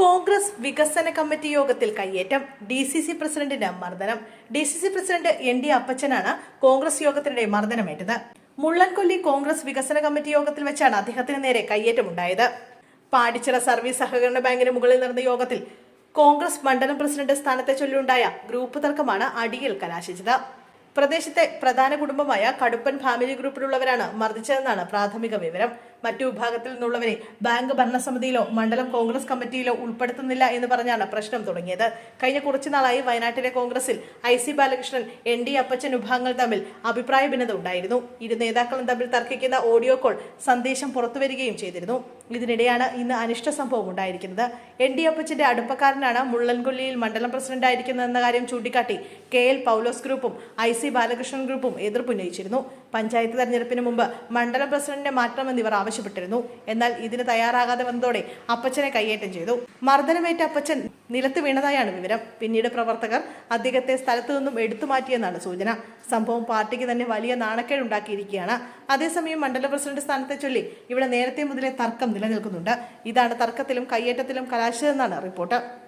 കോൺഗ്രസ് വികസന കമ്മിറ്റി യോഗത്തിൽ കയ്യേറ്റം. ഡി സി സി പ്രസിഡന്റിന് മർദ്ദനം. D C C president N D അപ്പച്ചനാണ് Congress യോഗത്തിനിടെ മർദ്ദനമേറ്റത്. മുള്ളൻകൊല്ലി കോൺഗ്രസ് വികസന കമ്മിറ്റി യോഗത്തിൽ വെച്ചാണ് അദ്ദേഹത്തിന് നേരെ കയ്യേറ്റമുണ്ടായത്. പാടിച്ചിറ സർവീസ് സഹകരണ ബാങ്കിന് മുകളിൽ നടന്ന യോഗത്തിൽ കോൺഗ്രസ് മണ്ഡലം പ്രസിഡന്റ് സ്ഥാനത്തെ ചൊല്ലിയുണ്ടായ ഗ്രൂപ്പ് തർക്കമാണ് അടിയിൽ കലാശിച്ചത്. പ്രദേശത്തെ പ്രധാന കുടുംബമായ കടുപ്പൻ ഫാമിലി ഗ്രൂപ്പിലുള്ളവരാണ് മർദ്ദിച്ചതെന്നാണ് പ്രാഥമിക വിവരം. മറ്റു വിഭാഗത്തിൽ നിന്നുള്ളവരെ ബാങ്ക് ഭരണസമിതിയിലോ മണ്ഡലം കോൺഗ്രസ് കമ്മിറ്റിയിലോ ഉൾപ്പെടുത്തുന്നില്ല എന്ന് പറഞ്ഞാണ് പ്രശ്നം തുടങ്ങിയത്. കഴിഞ്ഞ കുറച്ചുനാളായി വയനാട്ടിലെ കോൺഗ്രസിൽ I C Balakrishnan N D Appachan വിഭാഗങ്ങൾ തമ്മിൽ അഭിപ്രായ ഭിന്നത ഉണ്ടായിരുന്നു. ഇരു നേതാക്കളും തമ്മിൽ തർക്കിക്കുന്ന ഓഡിയോ കോൾ സന്ദേശം പുറത്തുവരികയും ചെയ്തിരുന്നു. ഇതിനിടെയാണ് ഇന്ന് അനിഷ്ട സംഭവം ഉണ്ടായിരിക്കുന്നത്. എൻ ഡി അപ്പച്ചന്റെ അടുപ്പക്കാരനാണ് മുള്ളൻകൊല്ലിയിൽ മണ്ഡലം പ്രസിഡന്റ് ആയിരിക്കുന്നതെന്ന കാര്യം ചൂണ്ടിക്കാട്ടി കെ എൽ പൗലോസ് ഗ്രൂപ്പും ഐ സി ബാലകൃഷ്ണൻ ഗ്രൂപ്പും എതിർപ്പുന്നയിച്ചിരുന്നു. പഞ്ചായത്ത് തെരഞ്ഞെടുപ്പിന് മുമ്പ് മണ്ഡലം പ്രസിഡന്റിനെ മാറ്റണമെന്നിവർ ആവശ്യപ്പെട്ടിരുന്നു. എന്നാൽ ഇതിന് തയ്യാറാകാതെ വന്നതോടെ അപ്പച്ചനെ കയ്യേറ്റം ചെയ്തു. മർദ്ദനമേറ്റ അപ്പച്ചൻ നിലത്ത് വീണതായാണ് വിവരം. പിന്നീട് പ്രവർത്തകർ അദ്ദേഹത്തെ സ്ഥലത്തു നിന്നും എടുത്തുമാറ്റിയെന്നാണ് സൂചന. സംഭവം പാർട്ടിക്ക് തന്നെ വലിയ നാണക്കേടുണ്ടാക്കിയിരിക്കുകയാണ്. അതേസമയം മണ്ഡല പ്രസിഡന്റ് സ്ഥാനത്തെ ചൊല്ലി ഇവിടെ നേരത്തെ മുതലേ തർക്കം നിലനിൽക്കുന്നുണ്ട്. ഇതാണ് തർക്കത്തിലും കയ്യേറ്റത്തിലും കലാശിച്ചതെന്നാണ് റിപ്പോർട്ട്.